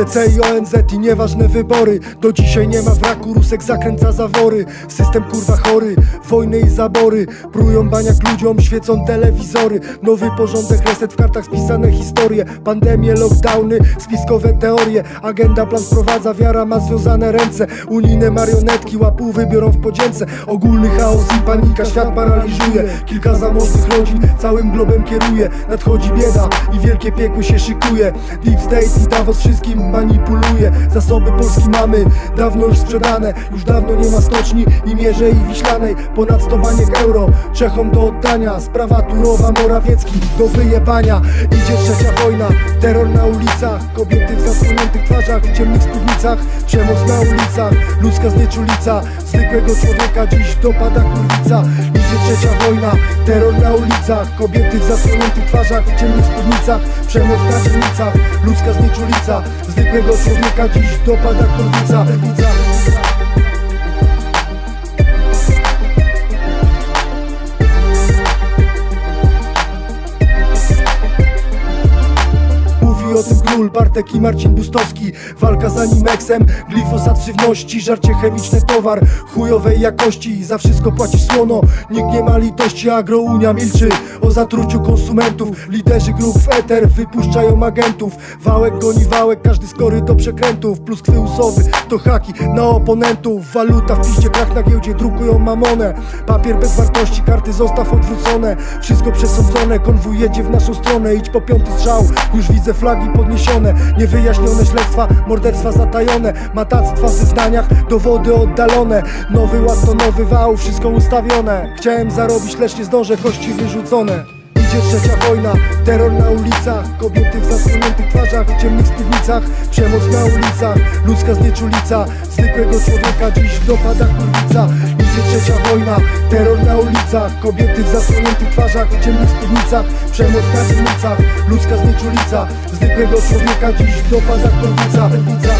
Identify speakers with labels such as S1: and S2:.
S1: OTC i ONZ i nieważne wybory. Do dzisiaj nie ma wraku, Rusek zakręca zawory. System kurwa chory, wojny i zabory. Prują baniak ludziom, świecą telewizory. Nowy porządek, reset w kartach spisane historie. Pandemie, lockdowny, spiskowe teorie. Agenda plan wprowadza, wiara ma związane ręce. Unijne marionetki łapówy biorą w podzięce. Ogólny chaos i panika, świat paraliżuje. Kilka zamożnych rodzin całym globem kieruje. Nadchodzi bieda i wielkie piekło się szykuje. Deep State i Davos wszystkim manipuluje. Zasoby Polski mamy dawno już sprzedane Już dawno nie ma stoczni i mierze i wiślanej. Ponad 100 baniek euro Czechom do oddania. Sprawa Turowa, Morawiecki do wyjebania. Idzie trzecia wojna, terror na ulicach. Kobiety w zasłoniętych twarzach, w ciemnych spódnicach. Przemoc na ulicach, ludzka znieczulica. Zwykłego człowieka dziś dopada kurwica. Idzie trzecia wojna, terror na ulicach. Kobiety w zasłoniętych twarzach, w ciemnych spódnicach. Przemoc na dzielnicach, ludzka znieczulica Zwykłego człowieka dziś dopada kurwica Kurwica. Król Bartek i Marcin Bustowski. Walka za Nimeksem, glifosat żywności Żarcie chemiczne towar chujowej jakości. Za wszystko płaci słono, nikt nie ma litości Agrounia milczy. O zatruciu konsumentów Liderzy grup w eter wypuszczają agentów. Wałek goni wałek, każdy skory do przekrętów. Plus usowy to haki na oponentów. Waluta w piździe, brak na giełdzie, drukują mamonę Papier bez wartości, karty zostaw odwrócone. Wszystko przesądzone, konwój jedzie w naszą stronę. Idź po piąty strzał, już widzę flagi podniesione Niewyjaśnione śledztwa, morderstwa zatajone Matactwa w zeznaniach, dowody oddalone. Nowy ład to nowy wał, wszystko ustawione. Chciałem zarobić, lecz nie zdążę, kości wyrzucone Idzie trzecia wojna, terror na ulicach Kobiety w zasłoniętych twarzach, w ciemnych spódnicach Przemoc na ulicach, ludzka znieczulica Zwykłego człowieka dziś dopada kurwica Idzie trzecia wojna, terror na ulicach Kobiety w zasłoniętych twarzach, w ciemnych spódnicach Przemoc na dzielnicach, ludzka znieczulica Zwykłego człowieka dziś dopada kurwica kurwica.